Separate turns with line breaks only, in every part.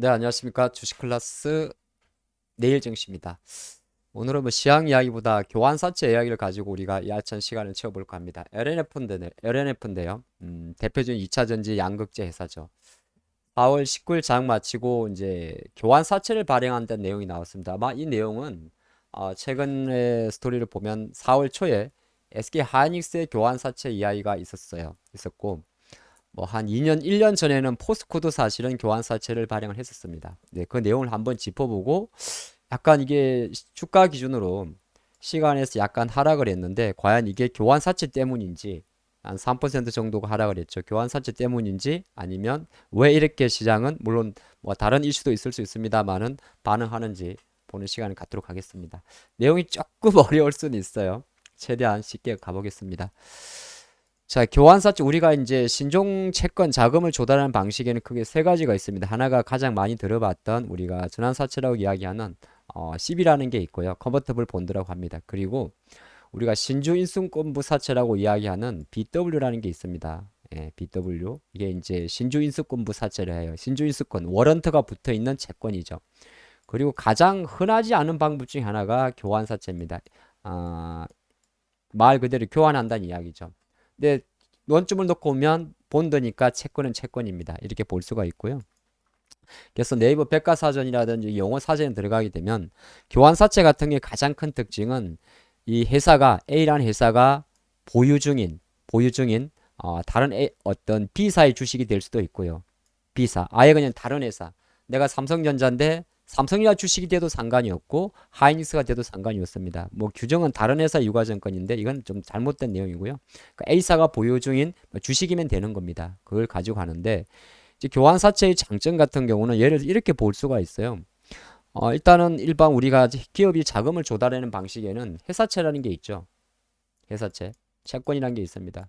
네, 안녕하십니까. 주식 클래스 내일 증시입니다. 오늘은 뭐 시황 이야기보다 교환사채 이야기를 가지고 우리가 이 알찬 시간을 채워볼까 합니다. LNF인데, LNF인데요. 음, 대표적인 2차전지 양극재 회사죠. 4월 19일 장 마치고 이제 교환사채를 발행한다는 내용이 나왔습니다. 아마 이 내용은 어, 최근의 스토리를 보면 4월 초에 SK 하이닉스의 교환사채 이야기가 있었어요. 있었고 뭐 한 2년, 1년 전에는 포스코도 사실은 교환사채를 발행을 했었습니다. 네, 그 내용을 한번 짚어보고 약간 이게 주가 기준으로 시간에서 약간 하락을 했는데 과연 이게 교환사채 때문인지 한 3% 정도가 하락을 했죠. 교환사채 때문인지 아니면 왜 이렇게 시장은 물론 뭐 다른 이슈도 있을 수 있습니다만은 반응하는지 보는 시간을 갖도록 하겠습니다. 내용이 조금 어려울 수는 있어요. 최대한 쉽게 가보겠습니다. 자, 교환사채 우리가 이제 신종 채권 자금을 조달하는 방식에는 크게 세 가지가 있습니다. 하나가 가장 많이 들어봤던 우리가 전환사채라고 이야기하는 어, CB라는 게 있고요. 컨버터블 본드라고 합니다. 그리고 우리가 신주 인수권부 사채라고 이야기하는 BW라는 게 있습니다. 예, BW. 이게 이제 신주 인수권부 사채를 해요. 신주 인수권 워런트가 붙어 있는 채권이죠. 그리고 가장 흔하지 않은 방법 중에 하나가 교환 사채입니다. 아, 말 그대로 교환한다는 이야기죠. 근데 원점을 놓고 보면 본드니까 채권은 채권입니다. 이렇게 볼 수가 있고요. 그래서 네이버 백과사전이라든지 영어 사전에 들어가게 되면 교환사채 같은 게 가장 큰 특징은 이 회사가 A라는 회사가 보유 중인 보유 중인 어, 다른 A, 어떤 B사의 주식이 될 수도 있고요. B사 아예 그냥 다른 회사 내가 삼성전자인데 삼성이라 주식이 돼도 상관이 없고 하이닉스가 돼도 상관이 없습니다. 뭐 규정은 다른 회사 유가증권인데 이건 좀 잘못된 내용이고요. 그러니까 A사가 보유 중인 뭐 주식이면 되는 겁니다. 그걸 가지고 가는데 이제 교환사채의 장점 같은 경우는 예를 들어 이렇게 볼 수가 있어요. 어, 일단은 일반 우리가 기업이 자금을 조달하는 방식에는 회사채라는 게 있죠. 회사채, 채권이라는 게 있습니다.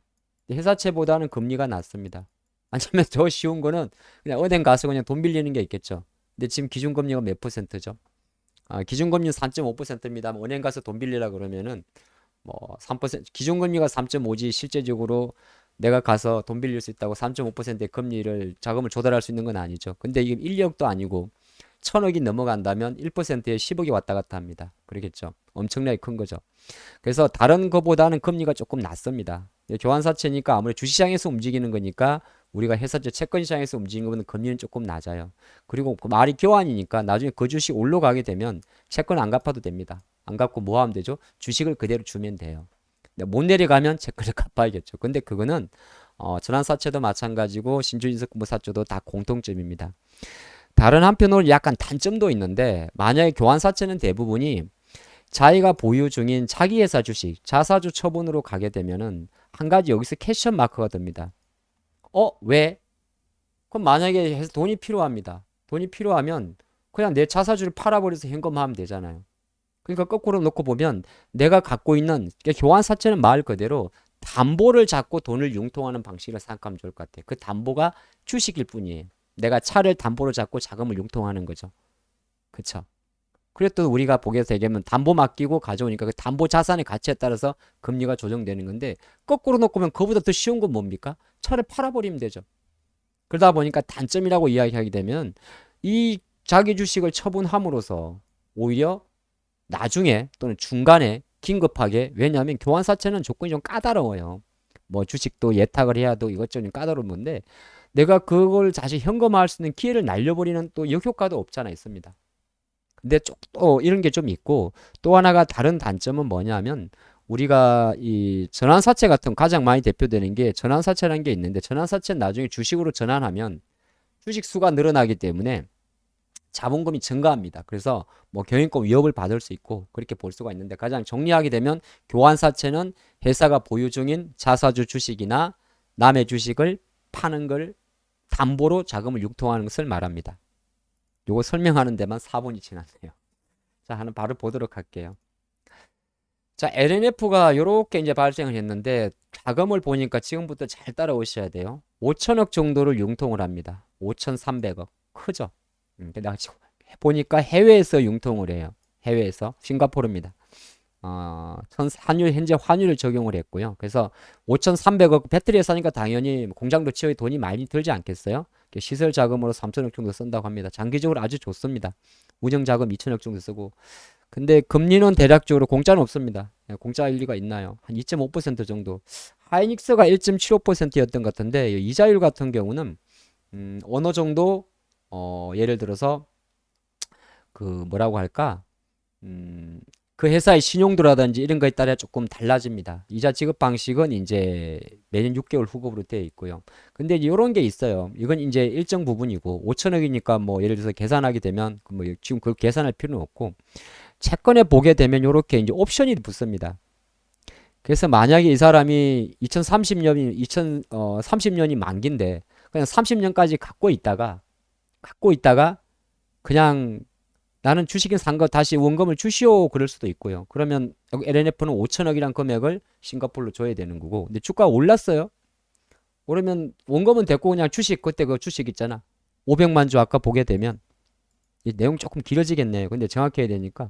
회사채보다는 금리가 낮습니다. 아니면 더 쉬운 거는 그냥 은행 가서 그냥 돈 빌리는 게 있겠죠. 근데 지금 기준금리가 몇 퍼센트죠? 아, 기준금리는 3.5%입니다. 은행 가서 돈 빌리라 그러면은 뭐 3% 기준금리가 3.5지 실제적으로 내가 가서 돈 빌릴 수 있다고 3.5%의 금리를 자금을 조달할 수 있는 건 아니죠. 근데 이게 1억도 아니고 천억이 넘어간다면 1%에 10억이 왔다 갔다 합니다. 그러겠죠. 엄청나게 큰 거죠. 그래서 다른 것보다는 금리가 조금 낮습니다. 교환사채니까 아무래도 주시장에서 움직이는 거니까 우리가 회사채 채권 시장에서 움직이는 것보다 금리는 조금 낮아요. 그리고 그 말이 교환이니까 나중에 그 주식 올라가게 되면 채권 안 갚아도 됩니다. 안 갚고 뭐 하면 되죠? 주식을 그대로 주면 돼요. 못 내려가면 채권을 갚아야겠죠. 근데 그거는 어, 전환사채도 마찬가지고 신주인수금부 사채도 다 공통점입니다. 다른 한편으로 약간 단점도 있는데 만약에 교환사채는 대부분이 자기가 보유 중인 자기 회사 주식 자사주 처분으로 가게 되면은 한 가지 여기서 캐션 마크가 됩니다. 어, 왜? 그럼 만약에 해서 돈이 필요합니다. 돈이 필요하면 그냥 내 자사주를 팔아버려서 현금화하면 되잖아요. 그러니까 거꾸로 놓고 보면 내가 갖고 있는 그러니까 교환사채는 말 그대로 담보를 잡고 돈을 융통하는 방식을 생각하면 좋을 것 같아요. 그 담보가 주식일 뿐이에요. 내가 차를 담보로 잡고 자금을 융통하는 거죠. 그쵸? 그랬더니 우리가 보게 되면 담보 맡기고 가져오니까 그 담보 자산의 가치에 따라서 금리가 조정되는 건데 거꾸로 놓고 보면 그보다 더 쉬운 건 뭡니까? 차를 팔아버리면 되죠. 그러다 보니까 단점이라고 이야기하게 되면 이 자기 주식을 처분함으로써 오히려 나중에 또는 중간에 긴급하게 왜냐하면 교환사채는 조건이 좀 까다로워요. 뭐 주식도 예탁을 해야 도 이것저것 까다로운 건데 내가 그걸 다시 현금화할 수 있는 기회를 날려버리는 또 역효과도 없잖아 있습니다. 근데 또 이런 게 좀 있고 또 하나가 다른 단점은 뭐냐면 우리가 이 전환사채 같은 가장 많이 대표되는 게 전환사채라는 게 있는데 전환사채는 나중에 주식으로 전환하면 주식 수가 늘어나기 때문에 자본금이 증가합니다. 그래서 뭐 경영권 위협을 받을 수 있고 그렇게 볼 수가 있는데 가장 정리하게 되면 교환사채는 회사가 보유 중인 자사주 주식이나 남의 주식을 파는 걸 담보로 자금을 융통하는 것을 말합니다. 요거 설명하는 데만 4분이 지났네요. 자, 하나 바로 보도록 할게요. 자, LNF가 이렇게 이제 발생을 했는데 자금을 보니까 지금부터 잘 따라오셔야 돼요. 5천억 정도를 융통을 합니다. 5,300억. 크죠? 음, 내가 지금 보니까 해외에서 융통을 해요. 해외에서 싱가포르입니다. 어, 환율 현재 환율을 적용을 했고요. 그래서 5,300억 배터리 회사니까 당연히 공장도 치워 돈이 많이 들지 않겠어요? 시설 자금으로 3천억 정도 쓴다고 합니다. 장기적으로 아주 좋습니다. 운영 자금 2천억 정도 쓰고. 근데 금리는 대략적으로 공짜는 없습니다. 예, 공짜 일리가 있나요? 한 2.5% 정도. 하이닉스가 1.75%였던 것 같은데 이 이자율 같은 경우는 음, 어느 정도 어, 예를 들어서 그 뭐라고 할까? 음, 그 회사의 신용도라든지 이런 거에 따라 조금 달라집니다. 이자 지급 방식은 이제 매년 6개월 후급으로 되어 있고요. 근데 이런 게 있어요. 이건 이제 일정 부분이고 5천억이니까 뭐 예를 들어서 계산하게 되면 그뭐 지금 그걸 계산할 필요는 없고 채권에 보게 되면 이렇게 이제 옵션이 붙습니다. 그래서 만약에 이 사람이 2030년이 2030년이 만기인데 그냥 30년까지 갖고 있다가 갖고 있다가 그냥 나는 주식인 산 거 다시 원금을 주시오 그럴 수도 있고요. 그러면 LNF는 5천억이란 금액을 싱가폴로 줘야 되는 거고. 근데 주가가 올랐어요. 오르면 원금은 됐고 그냥 주식 그때 그 주식 있잖아. 500만 주 아까 보게 되면 이 내용 조금 길어지겠네요. 근데 정확히 해야 되니까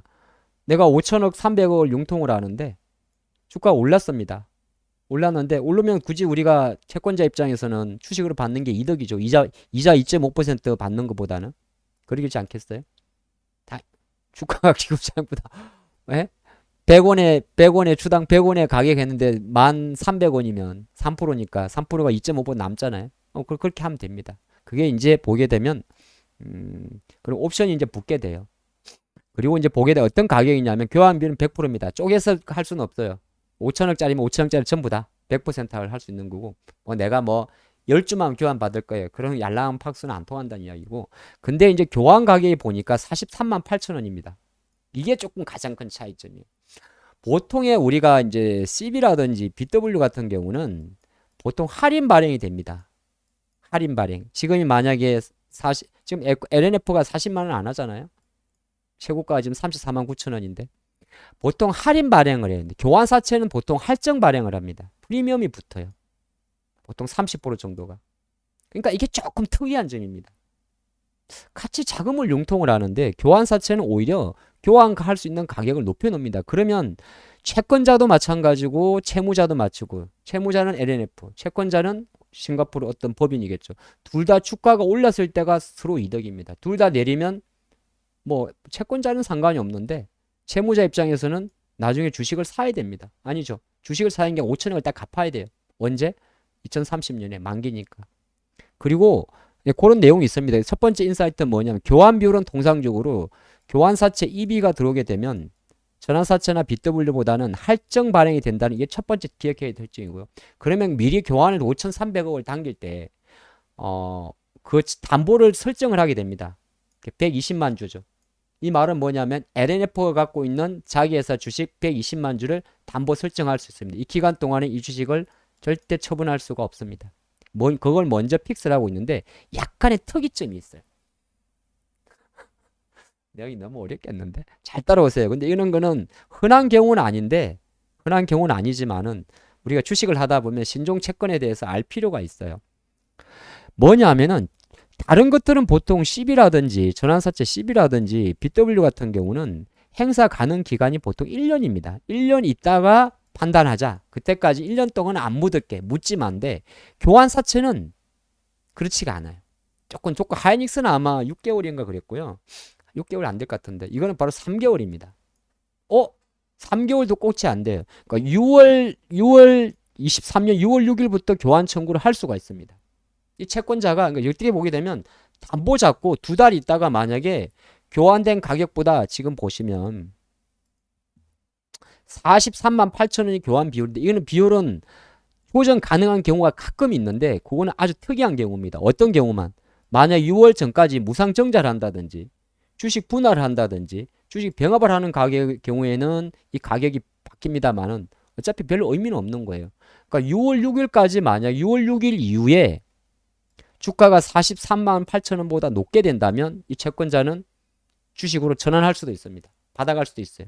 내가 5천억 300억을 융통을 하는데 주가가 올랐습니다. 올랐는데 오르면 굳이 우리가 채권자 입장에서는 주식으로 받는 게 이득이죠. 이자 이자 2.5% 받는 것보다는 그러지 않겠어요? 주가가 기급장보다 예? 100원에 100원에 주당 100원에 가격 했는데 1,300원이면 3%니까 3%가 2.5% 남잖아요. 어, 그- 그렇게 하면 됩니다. 그게 이제 보게 되면 음, 그리고 옵션이 이제 붙게 돼요. 그리고 이제 보게 돼 어떤 가격이냐면 교환비는 100%입니다. 쪼개서 할 수는 없어요. 5천억짜리면 5천억짜리 전부 다 100%를 할 수 있는 거고 뭐 내가 뭐 10주만 교환 받을 거예요. 그런 얄랑한 팍스는 안 통한다는 이야기고. 근데 이제 교환 가격이 보니까 43만 8천 원입니다. 이게 조금 가장 큰 차이점이에요. 보통의 우리가 이제 CB라든지 BW 같은 경우는 보통 할인 발행이 됩니다. 할인 발행. 지금이 만약에 40, 지금 LNF가 40만 원 안 하잖아요. 최고가가 지금 34만 9천 원인데 보통 할인 발행을 해요. 근데 교환사채는 보통 할증 발행을 합니다. 프리미엄이 붙어요. 보통 30% 정도가. 그러니까 이게 조금 특이한 점입니다. 같이 자금을 융통을 하는데 교환사채는 오히려 교환할 수 있는 가격을 높여놓습니다. 그러면 채권자도 마찬가지고 채무자도 마치고 채무자는 LNF, 채권자는 싱가포르 어떤 법인이겠죠. 둘 다 주가가 올랐을 때가 서로 이득입니다. 둘 다 내리면 뭐 채권자는 상관이 없는데 채무자 입장에서는 나중에 주식을 사야 됩니다. 아니죠. 주식을 사는 게 5천억을 딱 갚아야 돼요. 언제? 2030년에 만기니까. 그리고 예, 그런 내용이 있습니다. 첫 번째 인사이트는 뭐냐면 교환 비율은 통상적으로 교환사채 EB가 들어오게 되면 전환사채나 BW보다는 할증 발행이 된다는 게첫 번째 기억해야 될 점이고요. 그러면 미리 교환을 5,300억을 당길 때, 어, 그 담보를 설정을 하게 됩니다. 120만 주죠. 이 말은 뭐냐면 LNF가 갖고 있는 자기 회사 주식 120만 주를 담보 설정할 수 있습니다. 이 기간 동안에 이 주식을 절대 처분할 수가 없습니다. 뭐, 그걸 먼저 픽스를 하고 있는데 약간의 특이점이 있어요. 내용이 너무 어렵겠는데 잘 따라오세요. 근데 이런 거는 흔한 경우는 아닌데 흔한 경우는 아니지만은 우리가 주식을 하다 보면 신종 채권에 대해서 알 필요가 있어요. 뭐냐면은 다른 것들은 보통 CB라든지 전환사채 CB라든지 BW 같은 경우는 행사 가능 기간이 보통 1년입니다. 1년 있다가 판단하자. 그때까지 1년 동안 안 묻을게. 묻지만데 교환사채는 그렇지가 않아요. 조금 조금 하이닉스는 아마 6개월인가 그랬고요. 6개월 안 될 것 같은데 이거는 바로 3개월입니다. 어? 3개월도 꼭지 안 돼요. 그러니까 6월 6월 23년 6월 6일부터 교환 청구를 할 수가 있습니다. 이 채권자가 그러니까 어떻게 보게 되면 담보 잡고 두 달 있다가 만약에 교환된 가격보다 지금 보시면 43만 8천 원이 교환 비율인데 이거는 비율은 조정 가능한 경우가 가끔 있는데 그거는 아주 특이한 경우입니다. 어떤 경우만 만약 6월 전까지 무상 정자를 한다든지 주식 분할을 한다든지 주식 병합을 하는 가격 경우에는 이 가격이 바뀝니다만은 어차피 별로 의미는 없는 거예요. 그러니까 6월 6일까지 만약 6월 6일 이후에 주가가 43만 8천 원보다 높게 된다면 이 채권자는 주식으로 전환할 수도 있습니다. 받아갈 수도 있어요.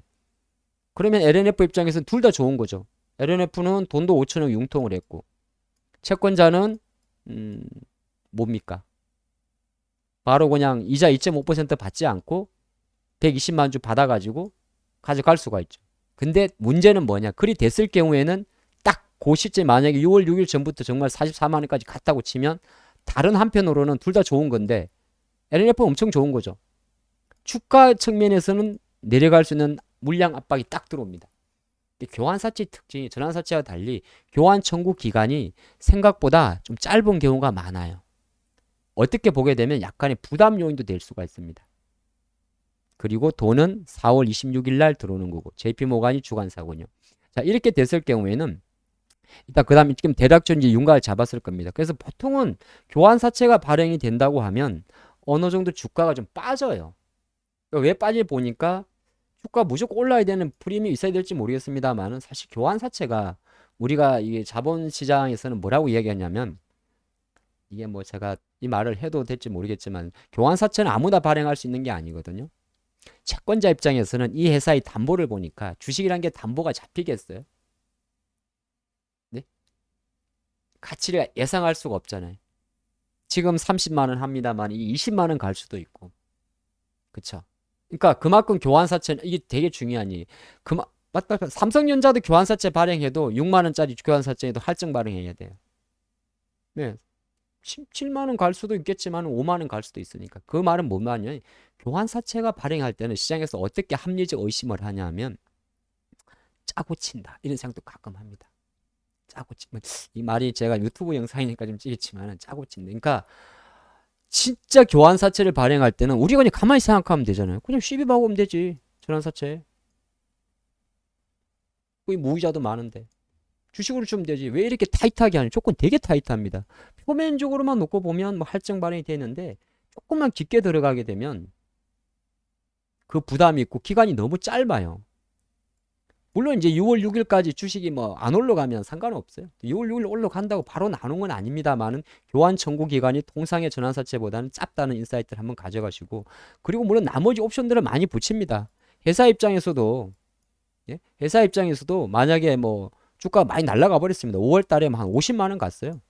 그러면 LNF 입장에서는 둘 다 좋은 거죠. LNF는 돈도 5천억 융통을 했고 채권자는 음, 뭡니까? 바로 그냥 이자 2.5% 받지 않고 120만 주 받아가지고 가져갈 수가 있죠. 근데 문제는 뭐냐? 그리 됐을 경우에는 딱 그 시점 만약에 6월 6일 전부터 정말 44만 원까지 갔다고 치면 다른 한편으로는 둘 다 좋은 건데 LNF는 엄청 좋은 거죠. 주가 측면에서는 내려갈 수 있는 물량 압박이 딱 들어옵니다. 교환사채 특징이 전환사채와 달리 교환 청구 기간이 생각보다 좀 짧은 경우가 많아요. 어떻게 보게 되면 약간의 부담 요인도 될 수가 있습니다. 그리고 돈은 4월 26일 날 들어오는 거고 JP 모간이 주관사군요. 자 이렇게 됐을 경우에는 일단 그 다음에 지금 대략적으로 이제 윤곽을 잡았을 겁니다. 그래서 보통은 교환 사채가 발행이 된다고 하면 어느 정도 주가가 좀 빠져요. 왜 빠질 보니까 주가 무조건 올라야 되는 프리미엄이 있어야 될지 모르겠습니다만은 사실 교환 사채가 우리가 이게 자본 시장에서는 뭐라고 이야기하냐면 이게 뭐 제가 이 말을 해도 될지 모르겠지만 교환 사채는 아무나 발행할 수 있는 게 아니거든요. 채권자 입장에서는 이 회사의 담보를 보니까 주식이란 게 담보가 잡히겠어요? 네? 가치를 예상할 수가 없잖아요. 지금 30만 원 합니다만 이 20만 원 갈 수도 있고. 그쵸? 그러니까 그만큼 교환사채는 이게 되게 중요하니 그만 맞다 삼성전자도 교환사채 발행해도 6만 원짜리 교환사채에도 할증 발행해야 돼요. 네. 7만 원 갈 수도 있겠지만 5만 원 갈 수도 있으니까 그 말은 뭔 말이냐 교환사채가 발행할 때는 시장에서 어떻게 합리적 의심을 하냐면 짜고 친다 이런 생각도 가끔 합니다. 짜고 치면 이 말이 제가 유튜브 영상이니까 좀 찌겠지만 짜고 친다. 그러니까 진짜 교환 사채를 발행할 때는 우리가 그냥 가만히 생각하면 되잖아요. 그냥 시비하고 오면 되지. 전환 사채. 거기 무이자도 많은데. 주식으로 주면 되지. 왜 이렇게 타이트하게 하냐. 조건 되게 타이트합니다. 표면적으로만 놓고 보면 뭐 할증 발행이 되는데 조금만 깊게 들어가게 되면 그 부담이 있고 기간이 너무 짧아요. 물론 이제 6월 6일까지 주식이 뭐 안 올라가면 상관없어요. 6월 6일 올라간다고 바로 나오는 건 아닙니다만은 교환 청구 기간이 통상의 전환사채보다는 짧다는 인사이트를 한번 가져가시고 그리고 물론 나머지 옵션들을 많이 붙입니다. 회사 입장에서도 예? 회사 입장에서도 만약에 뭐 주가가 많이 날라가 버렸습니다. 5월 달에 한 50만 원 갔어요.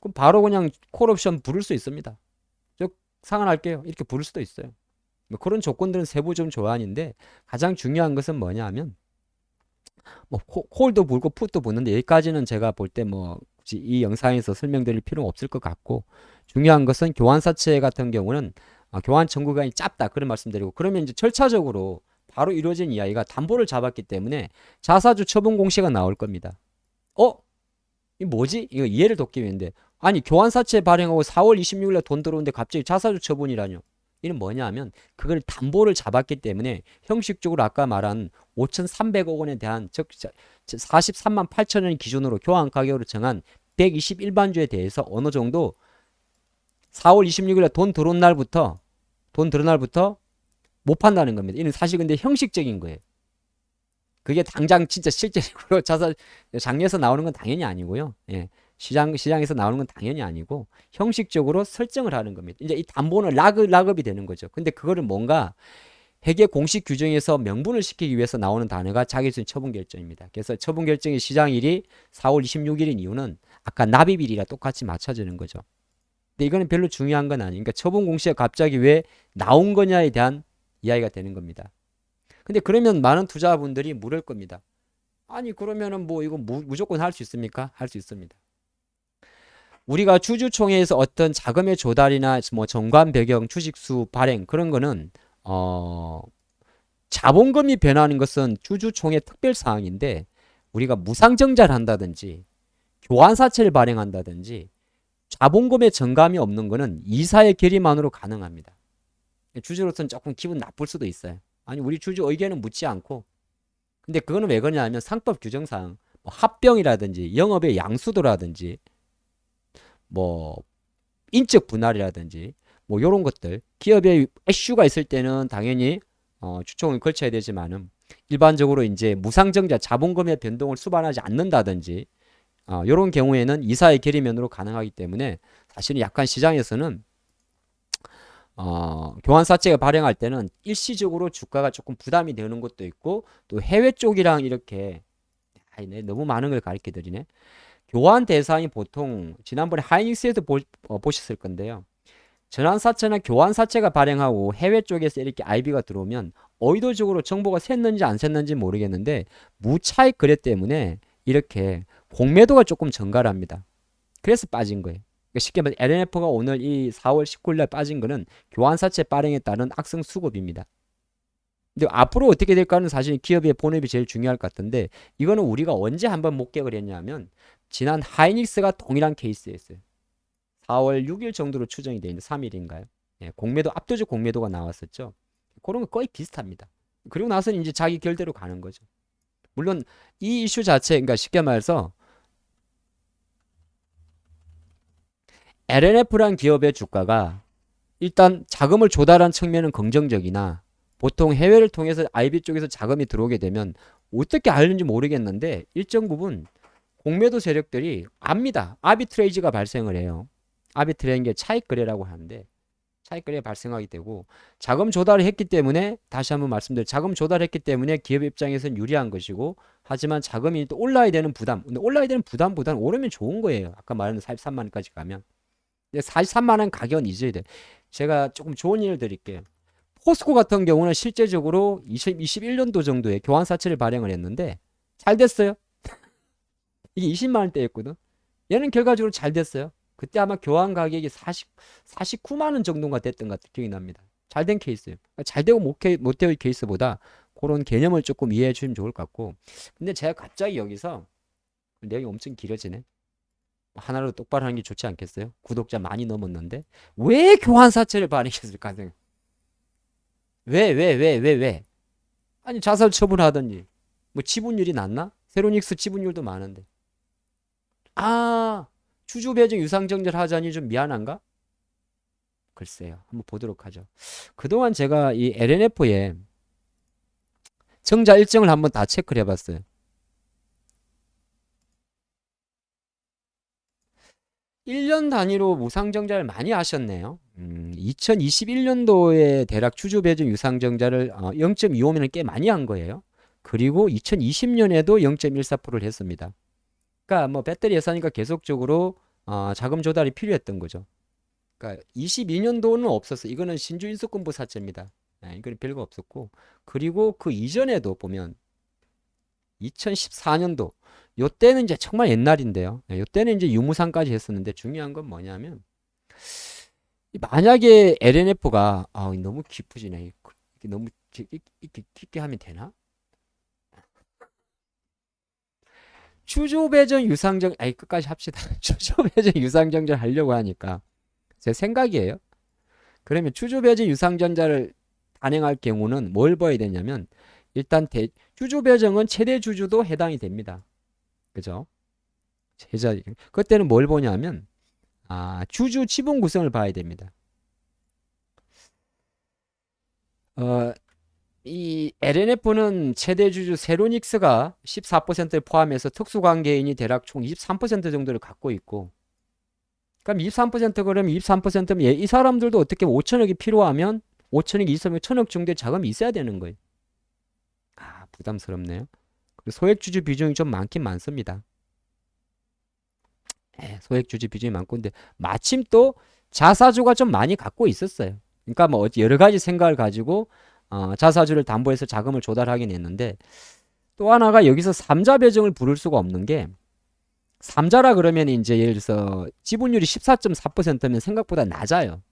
그럼 바로 그냥 콜옵션 부를 수 있습니다. 저 상환할게요. 이렇게 부를 수도 있어요. 뭐 그런 조건들은 세부적 조안인데 가장 중요한 것은 뭐냐 하면 뭐 콜도 불고 풋도 붙는데 여기까지는 제가 볼 때 뭐 굳이 이 영상에서 설명드릴 필요는 없을 것 같고 중요한 것은 교환사채 같은 경우는 아, 교환 청구 기간이 짧다 그런 말씀드리고 그러면 이제 절차적으로 바로 이루어진 이야기가 담보를 잡았기 때문에 자사주 처분 공시가 나올 겁니다. 어? 이 뭐지? 이거 이해를 돕기 위한데 아니 교환사채 발행하고 4월 26일에 돈 들어오는데 갑자기 자사주 처분이라뇨. 이는 뭐냐 하면 그걸 담보를 잡았기 때문에 형식적으로 아까 말한 5,300억 원에 대한 즉 43만 8천 원 기준으로 교환 가격으로 정한 121반주에 대해서 어느 정도 4월 26일에 돈 들어온 날부터 돈 들어온 날부터 못 판다는 겁니다. 이는 사실 근데 형식적인 거예요. 그게 당장 진짜 실제로 자사 장에서 나오는 건 당연히 아니고요. 예. 시장 시장에서 나오는 건 당연히 아니고 형식적으로 설정을 하는 겁니다. 이제 이 담보는 락업 락업이 되는 거죠. 근데 그거를 뭔가 회계 공식 규정에서 명분을 시키기 위해서 나오는 단어가 자기순 처분 결정입니다. 그래서 처분 결정의 시장일이 4월 26일인 이유는 아까 납입일이랑 똑같이 맞춰지는 거죠. 근데 이거는 별로 중요한 건 아니니까 그러니까 처분 공시가 갑자기 왜 나온 거냐에 대한 이야기가 되는 겁니다. 근데 그러면 많은 투자분들이 물을 겁니다. 아니 그러면은 뭐 이거 무, 무조건 할 수 있습니까? 할 수 있습니다. 우리가 주주총회에서 어떤 자금의 조달이나 뭐 정관 배경, 주식수 발행 그런 거는 어 자본금이 변하는 것은 주주총회 특별 사항인데 우리가 무상증자를 한다든지 교환사채를 발행한다든지 자본금의 정감이 없는 거는 이사의 결의만으로 가능합니다. 주주로서는 조금 기분 나쁠 수도 있어요. 아니 우리 주주 의견은 묻지 않고 근데 그거는 왜 그러냐면 상법 규정상 뭐 합병이라든지 영업의 양수도라든지 뭐 인적 분할이라든지 뭐 요런 것들 기업의 애슈가 있을 때는 당연히 어, 추총을 걸쳐야 되지만은 일반적으로 이제 무상증자 자본금의 변동을 수반하지 않는다든지 어, 요런 경우에는 이사의 결의면으로 가능하기 때문에 사실은 약간 시장에서는 어, 교환사채가 발행할 때는 일시적으로 주가가 조금 부담이 되는 것도 있고 또 해외 쪽이랑 이렇게 아니, 너무 많은 걸 가르쳐 드리네. 교환 대상이 보통 지난번에 하이닉스에도 보, 어, 보셨을 건데요. 전환사채나 교환사채가 발행하고 해외 쪽에서 이렇게 IB가 들어오면 의도적으로 정보가 샜는지 안 샜는지 모르겠는데 무차익 거래 때문에 이렇게 공매도가 조금 증가합니다. 그래서 빠진 거예요. 그러니까 쉽게 말해 LNF가 오늘 이 4월 19일 날 빠진 거는 교환사채 발행에 따른 악성 수급입니다. 근데 앞으로 어떻게 될까는 사실 기업의 본업이 제일 중요할 것 같은데 이거는 우리가 언제 한번 목격을 했냐면 지난 하이닉스가 동일한 케이스였어요. 4월 6일 정도로 추정이 되어 있는 3일인가요? 예, 공매도 압도적 공매도가 나왔었죠. 그런 거 거의 비슷합니다. 그리고 나서는 이제 자기 결대로 가는 거죠. 물론 이 이슈 자체, 그러니까 쉽게 말해서 LNF란 기업의 주가가 일단 자금을 조달한 측면은 긍정적이나 보통 해외를 통해서 IB 쪽에서 자금이 들어오게 되면 어떻게 알는지 모르겠는데 일정 부분 공매도 세력들이 압니다. 아비트레이지가 발생을 해요. 아비트레이는 게 차익 거래라고 하는데 차익 거래 발생하게 되고 자금 조달을 했기 때문에 다시 한번 말씀드려 자금 조달했기 때문에 기업 입장에서는 유리한 것이고 하지만 자금이 또 올라야 되는 부담. 근데 올라야 되는 부담보다는 오르면 좋은 거예요. 아까 말한 43만 원까지 가면. 근데 43만 원 가격은 잊어야 돼. 제가 조금 좋은 예를 드릴게요. 포스코 같은 경우는 실제적으로 2021년도 정도에 교환 사채를 발행을 했는데 잘 됐어요 이게 20만 원대였거든 얘는 결과적으로 잘 됐어요 그때 아마 교환 가격이 40, 49만 원 정도가 됐던 것 기억이 납니다. 잘 된 케이스예요. 그러니까 잘 되고 못, 못 되는 케이스보다 그런 개념을 조금 이해해 주시면 좋을 것 같고 근데 제가 갑자기 여기서 내용이 엄청 길어지네. 하나로 똑바로 하는 게 좋지 않겠어요? 구독자 많이 넘었는데 왜 교환 사채를 발행했을까? 왜, 왜, 왜, 왜, 왜? 아니 자살 처분하더니 뭐 지분율이 낮나? 세로닉스 지분율도 많은데 아 주주 배정 유상 정제를 하자니 좀 미안한가? 글쎄요. 한번 보도록 하죠. 그동안 제가 이 LNF에 정자 일정을 한번 다 체크를 해봤어요. (1년) 단위로 무상정자를 많이 하셨네요. 음, 2021년도에 대략 주주 배정 유상정자를 어, 0.25면 꽤 많이 한 거예요. 그리고 2020년에도 0.14%를 했습니다. 그러니까 뭐 배터리 예산이니까 계속적으로 어, 자금 조달이 필요했던 거죠. 그러니까 22년도는 없었어. 이거는 신주 인수권부 사채입니다. 네, 이건 별거 없었고 그리고 그 이전에도 보면 2014년도 요때는 이제 정말 옛날인데요. 네, 요때는 이제 유무상까지 했었는데 중요한 건 뭐냐면 만약에 LNF가 아, 너무 깊어지네. 너무 깊게 하면 되나? 추조배정 유상정 아이 끝까지 합시다. 추조배정 유상정자를 하려고 하니까 제 생각이에요. 그러면 추조배정 유상전자를 단행할 경우는 뭘 봐야 되냐면 일단 대, 주주배정은 최대 주주도 해당이 됩니다. 그죠? 제자 그때는 뭘 보냐면 아, 주주 지분 구성을 봐야 됩니다. 어, 이 LNF는 최대 주주 세로닉스가 14%를 포함해서 특수관계인이 대략 총 23% 정도를 갖고 있고 그럼 23% 그러면 23%면 이 사람들도 어떻게 5천억이 필요하면 5천억 있으면 1천억 정도의 자금이 있어야 되는 거예요. 아 부담스럽네요. 그리고 소액 주주 비중이 좀 많긴 많습니다. 에, 소액 주주 비중이 많고 근데 마침 또 자사주가 좀 많이 갖고 있었어요. 그러니까 뭐 여러 가지 생각을 가지고 어, 자사주를 담보해서 자금을 조달하긴 했는데 또 하나가 여기서 삼자 배정을 부를 수가 없는 게 삼자라 그러면 이제 예를 들어서 지분율이 14.4%면 생각보다 낮아요.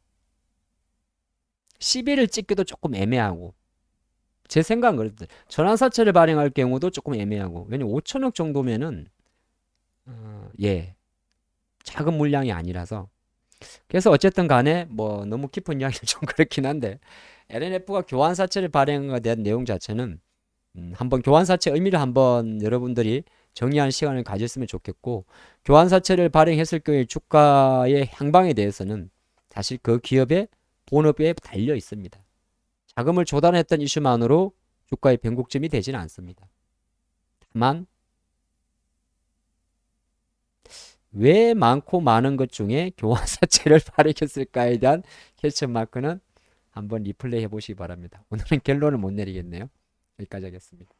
11을 찍기도 조금 애매하고 제 생각은 그랬어요. 전환사채를 발행할 경우도 조금 애매하고 왜냐면 5천억 정도면은 어, 예 작은 물량이 아니라서 그래서 어쨌든 간에 뭐 너무 깊은 이야기는 좀 그렇긴 한데 LNF가 교환사채를 발행에 대한 내용 자체는 음, 한번 교환사채 의미를 한번 여러분들이 정리하는 시간을 가졌으면 좋겠고 교환사채를 발행했을 경우에 주가의 향방에 대해서는 사실 그 기업의 본업에 달려 있습니다. 자금을 조달했던 이슈만으로 주가의 변곡점이 되지는 않습니다. 다만 왜 많고 많은 것 중에 교환사채를 발행했을까에 대한 캐션 마크는 한번 리플레이 해보시기 바랍니다. 오늘은 결론을 못 내리겠네요. 여기까지 하겠습니다.